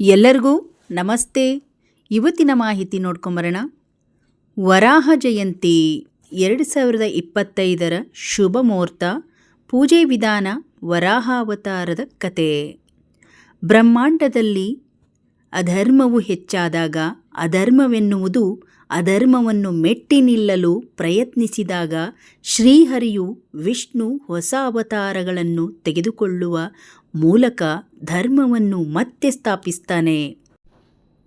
ಎಲ್ಲರಿಗೂ ನಮಸ್ತೆ. ಇವತ್ತಿನ ಮಾಹಿತಿ ನೋಡ್ಕೊಂಬರೋಣ. ವರಾಹ ಜಯಂತಿ ಎರಡು ಸಾವಿರದ ಇಪ್ಪತ್ತೈದರ ಶುಭ ಮುಹೂರ್ತ, ಪೂಜೆ ವಿಧಾನ ವರಾಹಾವತಾರದ ಕತೆ. ಬ್ರಹ್ಮಾಂಡದಲ್ಲಿ ಅಧರ್ಮವು ಹೆಚ್ಚಾದಾಗ ಅಧರ್ಮವೆನ್ನುವುದು ಅಧರ್ಮವನ್ನು ಮೆಟ್ಟಿ ನಿಲ್ಲಲು ಪ್ರಯತ್ನಿಸಿದಾಗ ಶ್ರೀಹರಿಯು ವಿಷ್ಣು ಹೊಸ ಅವತಾರಗಳನ್ನು ತೆಗೆದುಕೊಳ್ಳುವ ಮೂಲಕ ಧರ್ಮವನ್ನು ಮತ್ತೆ ಸ್ಥಾಪಿಸ್ತಾನೆ.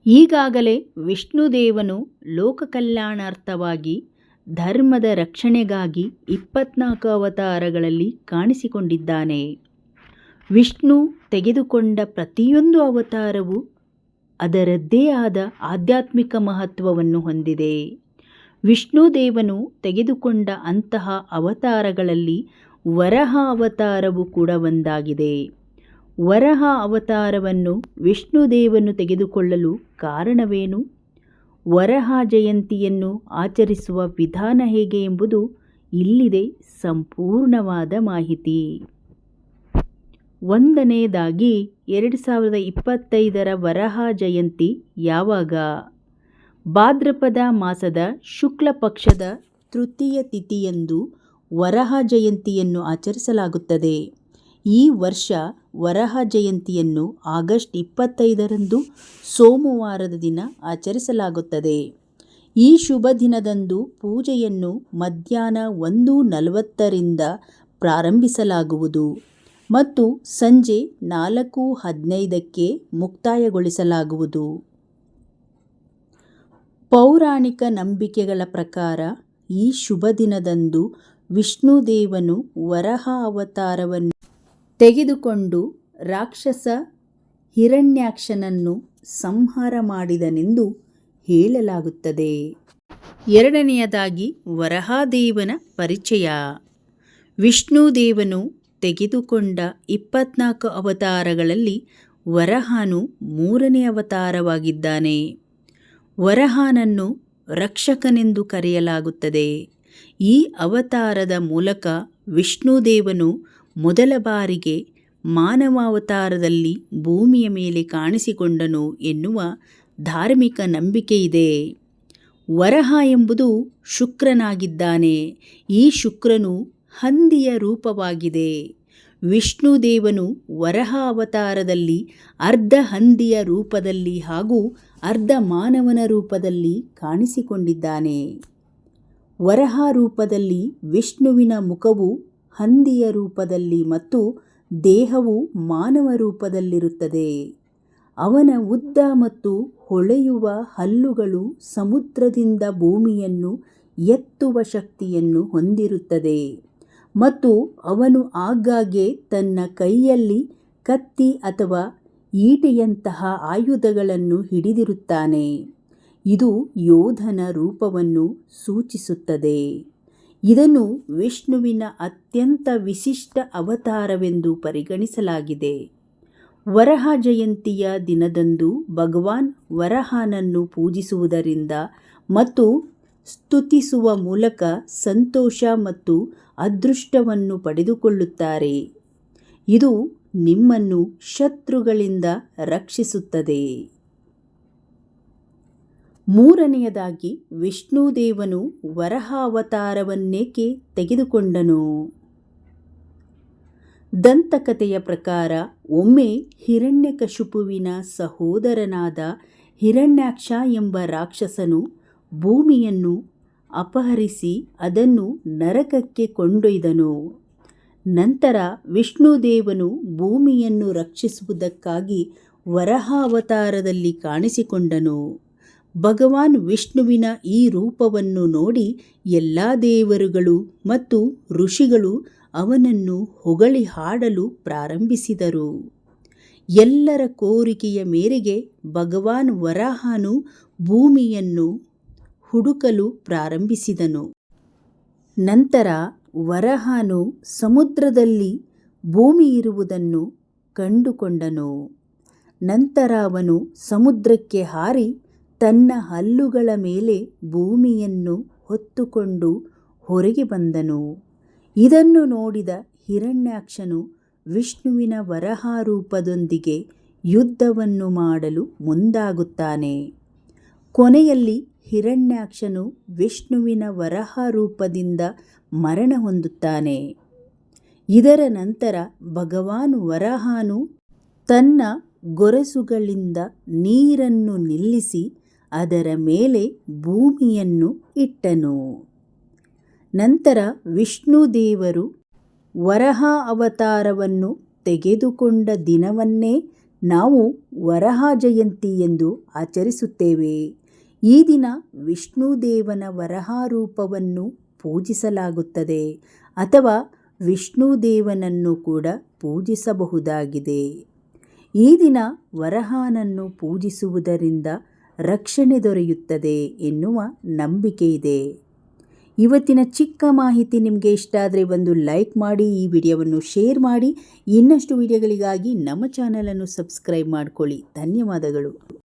ಈಗಾಗಲೇ ವಿಷ್ಣುದೇವನು ಲೋಕ ಕಲ್ಯಾಣಾರ್ಥವಾಗಿ ಧರ್ಮದ ರಕ್ಷಣೆಗಾಗಿ ಇಪ್ಪತ್ನಾಲ್ಕು ಅವತಾರಗಳಲ್ಲಿ ಕಾಣಿಸಿಕೊಂಡಿದ್ದಾನೆ. ವಿಷ್ಣು ತೆಗೆದುಕೊಂಡ ಪ್ರತಿಯೊಂದು ಅವತಾರವು ಅದರದ್ದೇ ಆದ ಆಧ್ಯಾತ್ಮಿಕ ಮಹತ್ವವನ್ನು ಹೊಂದಿದೆ. ವಿಷ್ಣುದೇವನು ತೆಗೆದುಕೊಂಡ ಅಂತಹ ಅವತಾರಗಳಲ್ಲಿ ವರಹ ಅವತಾರವು ಕೂಡ ಒಂದಾಗಿದೆ. ವರಹ ಅವತಾರವನ್ನು ವಿಷ್ಣುದೇವನು ತೆಗೆದುಕೊಳ್ಳಲು ಕಾರಣವೇನು? ವರಹ ಜಯಂತಿಯನ್ನು ಆಚರಿಸುವ ವಿಧಾನ ಹೇಗೆ ಎಂಬುದು ಇಲ್ಲಿದೆ ಸಂಪೂರ್ಣವಾದ ಮಾಹಿತಿ. ಒಂದನೇದಾಗಿ ಎರಡು ಸಾವಿರದ ಇಪ್ಪತ್ತೈದರ ವರಹ ಜಯಂತಿ ಯಾವಾಗ? ಭಾದ್ರಪದ ಮಾಸದ ಶುಕ್ಲ ಪಕ್ಷದ ತೃತೀಯ ತಿಥಿಯಂದು ವರಹ ಜಯಂತಿಯನ್ನು ಆಚರಿಸಲಾಗುತ್ತದೆ. ಈ ವರ್ಷ ವರಹ ಜಯಂತಿಯನ್ನು ಆಗಸ್ಟ್ ಇಪ್ಪತ್ತೈದರಂದು ಸೋಮವಾರದ ದಿನ ಆಚರಿಸಲಾಗುತ್ತದೆ. ಈ ಶುಭ ದಿನದಂದು ಪೂಜೆಯನ್ನು ಮಧ್ಯಾಹ್ನ ಒಂದು ನಲವತ್ತರಿಂದ ಪ್ರಾರಂಭಿಸಲಾಗುವುದು. ಮತ್ತು ಸಂಜೆ ನಾಲ್ಕು ಹದಿನೈದಕ್ಕೆ ಮುಕ್ತಾಯಗೊಳಿಸಲಾಗುವುದು. ಪೌರಾಣಿಕ ನಂಬಿಕೆಗಳ ಪ್ರಕಾರ ಈ ಶುಭ ದಿನದಂದು ವಿಷ್ಣುದೇವನು ವರಹ ಅವತಾರವನ್ನು ತೆಗೆದುಕೊಂಡು ರಾಕ್ಷಸ ಹಿರಣ್ಯಾಕ್ಷನನ್ನು ಸಂಹಾರ ಮಾಡಿದನೆಂದು ಹೇಳಲಾಗುತ್ತದೆ. ಎರಡನೆಯದಾಗಿ ವರಹಾದೇವನ ಪರಿಚಯ. ವಿಷ್ಣುದೇವನು ತೆಗೆದುಕೊಂಡ ಇಪ್ಪತ್ನಾಲ್ಕು ಅವತಾರಗಳಲ್ಲಿ ವರಹಾನು ಮೂರನೇ ಅವತಾರವಾಗಿದ್ದಾನೆ. ವರಹಾನನ್ನು ರಕ್ಷಕನೆಂದು ಕರೆಯಲಾಗುತ್ತದೆ. ಈ ಅವತಾರದ ಮೂಲಕ ವಿಷ್ಣುದೇವನು ಮೊದಲ ಬಾರಿಗೆ ಮಾನವಾವತಾರದಲ್ಲಿ ಭೂಮಿಯ ಮೇಲೆ ಕಾಣಿಸಿಕೊಂಡನು ಎನ್ನುವ ಧಾರ್ಮಿಕ ನಂಬಿಕೆಯಿದೆ. ವರಹ ಎಂಬುದು ಶುಕ್ರನಾಗಿದ್ದಾನೆ. ಈ ಶುಕ್ರನು ಹಂದಿಯ ರೂಪವಾಗಿದೆ. ವಿಷ್ಣುದೇವನು ವರಹ ಅವತಾರದಲ್ಲಿ ಅರ್ಧ ಹಂದಿಯ ರೂಪದಲ್ಲಿ ಹಾಗೂ ಅರ್ಧ ಮಾನವನ ರೂಪದಲ್ಲಿ ಕಾಣಿಸಿಕೊಂಡಿದ್ದಾನೆ. ವರಹ ರೂಪದಲ್ಲಿ ವಿಷ್ಣುವಿನ ಮುಖವು ಹಂದಿಯ ರೂಪದಲ್ಲಿ ಮತ್ತು ದೇಹವು ಮಾನವ ರೂಪದಲ್ಲಿರುತ್ತದೆ. ಅವನ ಉದ್ದ ಮತ್ತು ಹೊಳೆಯುವ ಹಲ್ಲುಗಳು ಸಮುದ್ರದಿಂದ ಭೂಮಿಯನ್ನು ಎತ್ತುವ ಶಕ್ತಿಯನ್ನು ಹೊಂದಿರುತ್ತದೆ. ಮತ್ತು ಅವನು ಆಗಾಗ್ಗೆ ತನ್ನ ಕೈಯಲ್ಲಿ ಕತ್ತಿ ಅಥವಾ ಈಟೆಯಂತಹ ಆಯುಧಗಳನ್ನು ಹಿಡಿದಿರುತ್ತಾನೆ. ಇದು ಯೋಧನ ರೂಪವನ್ನು ಸೂಚಿಸುತ್ತದೆ. ಇದನ್ನು ವಿಷ್ಣುವಿನ ಅತ್ಯಂತ ವಿಶಿಷ್ಟ ಅವತಾರವೆಂದು ಪರಿಗಣಿಸಲಾಗಿದೆ. ವರಹ ಜಯಂತಿಯ ದಿನದಂದು ಭಗವಾನ್ ವರಹನನ್ನು ಪೂಜಿಸುವುದರಿಂದ ಮತ್ತು ಸ್ತುತಿಸುವ ಮೂಲಕ ಸಂತೋಷ ಮತ್ತು ಅದೃಷ್ಟವನ್ನು ಪಡೆದುಕೊಳ್ಳುತ್ತಾರೆ. ಇದು ನಿಮ್ಮನ್ನು ಶತ್ರುಗಳಿಂದ ರಕ್ಷಿಸುತ್ತದೆ. ಮೂರನೆಯದಾಗಿ ವಿಷ್ಣುದೇವನು ವರಹ ಅವತಾರವನ್ನೇಕೆ ತೆಗೆದುಕೊಂಡನು. ದಂತಕಥೆಯ ಪ್ರಕಾರ ಒಮ್ಮೆ ಹಿರಣ್ಯಕಶುಪುವಿನ ಸಹೋದರನಾದ ಹಿರಣ್ಯಾಕ್ಷ ಎಂಬ ರಾಕ್ಷಸನು ಭೂಮಿಯನ್ನು ಅಪಹರಿಸಿ ಅದನ್ನು ನರಕಕ್ಕೆ ಕೊಂಡೊಯ್ದನು. ನಂತರ ವಿಷ್ಣುದೇವನು ಭೂಮಿಯನ್ನು ರಕ್ಷಿಸುವುದಕ್ಕಾಗಿ ವರಹಾವತಾರದಲ್ಲಿ ಕಾಣಿಸಿಕೊಂಡನು. ಭಗವಾನ್ ವಿಷ್ಣುವಿನ ಈ ರೂಪವನ್ನು ನೋಡಿ ಎಲ್ಲ ದೇವರುಗಳು ಮತ್ತು ಋಷಿಗಳು ಅವನನ್ನು ಹೊಗಳಿ ಹಾಡಲು ಪ್ರಾರಂಭಿಸಿದರು. ಎಲ್ಲರ ಕೋರಿಕೆಯ ಮೇರೆಗೆ ಭಗವಾನ್ ವರಾಹನು ಭೂಮಿಯನ್ನು ಹುಡುಕಲು ಪ್ರಾರಂಭಿಸಿದನು. ನಂತರ ವರಹನು ಸಮುದ್ರದಲ್ಲಿ ಭೂಮಿ ಇರುವುದನ್ನು ಕಂಡುಕೊಂಡನು. ನಂತರ ಅವನು ಸಮುದ್ರಕ್ಕೆ ಹಾರಿ ತನ್ನ ಹಲ್ಲುಗಳ ಮೇಲೆ ಭೂಮಿಯನ್ನು ಹೊತ್ತುಕೊಂಡು ಹೊರಗೆ ಬಂದನು. ಇದನ್ನು ನೋಡಿದ ಹಿರಣ್ಯಾಕ್ಷನು ವಿಷ್ಣುವಿನ ವರಹಾರೂಪದೊಂದಿಗೆ ಯುದ್ಧವನ್ನು ಮಾಡಲು ಮುಂದಾಗುತ್ತಾನೆ. ಕೊನೆಯಲ್ಲಿ ಹಿರಣ್ಯಾಕ್ಷನು ವಿಷ್ಣುವಿನ ವರಹ ರೂಪದಿಂದ ಮರಣ ಹೊಂದುತ್ತಾನೆ. ಇದರ ನಂತರ ಭಗವಾನ್ ವರಹಾನು ತನ್ನ ಗೊರಸುಗಳಿಂದ ನೀರನ್ನು ನಿಲ್ಲಿಸಿ ಅದರ ಮೇಲೆ ಭೂಮಿಯನ್ನು ಇಟ್ಟನು. ನಂತರ ವಿಷ್ಣುದೇವರು ವರಹ ಅವತಾರವನ್ನು ತೆಗೆದುಕೊಂಡ ದಿನವನ್ನೇ ನಾವು ವರಹ ಜಯಂತಿ ಎಂದು ಆಚರಿಸುತ್ತೇವೆ. ಈ ದಿನ ವಿಷ್ಣುದೇವನ ವರಹ ರೂಪವನ್ನು ಪೂಜಿಸಲಾಗುತ್ತದೆ ಅಥವಾ ವಿಷ್ಣುದೇವನನ್ನು ಕೂಡ ಪೂಜಿಸಬಹುದಾಗಿದೆ. ಈ ದಿನ ವರಹಾನನ್ನು ಪೂಜಿಸುವುದರಿಂದ ರಕ್ಷಣೆ ದೊರೆಯುತ್ತದೆ ಎನ್ನುವ ನಂಬಿಕೆ ಇದೆ. ಇವತ್ತಿನ ಚಿಕ್ಕ ಮಾಹಿತಿ ನಿಮಗೆ ಇಷ್ಟ ಆದರೆ ಒಂದು ಲೈಕ್ ಮಾಡಿ, ಈ ವಿಡಿಯೋವನ್ನು ಶೇರ್ ಮಾಡಿ, ಇನ್ನಷ್ಟು ವಿಡಿಯೋಗಳಿಗಾಗಿ ನಮ್ಮ ಚಾನಲನ್ನು ಸಬ್ಸ್ಕ್ರೈಬ್ ಮಾಡಿಕೊಳ್ಳಿ. ಧನ್ಯವಾದಗಳು.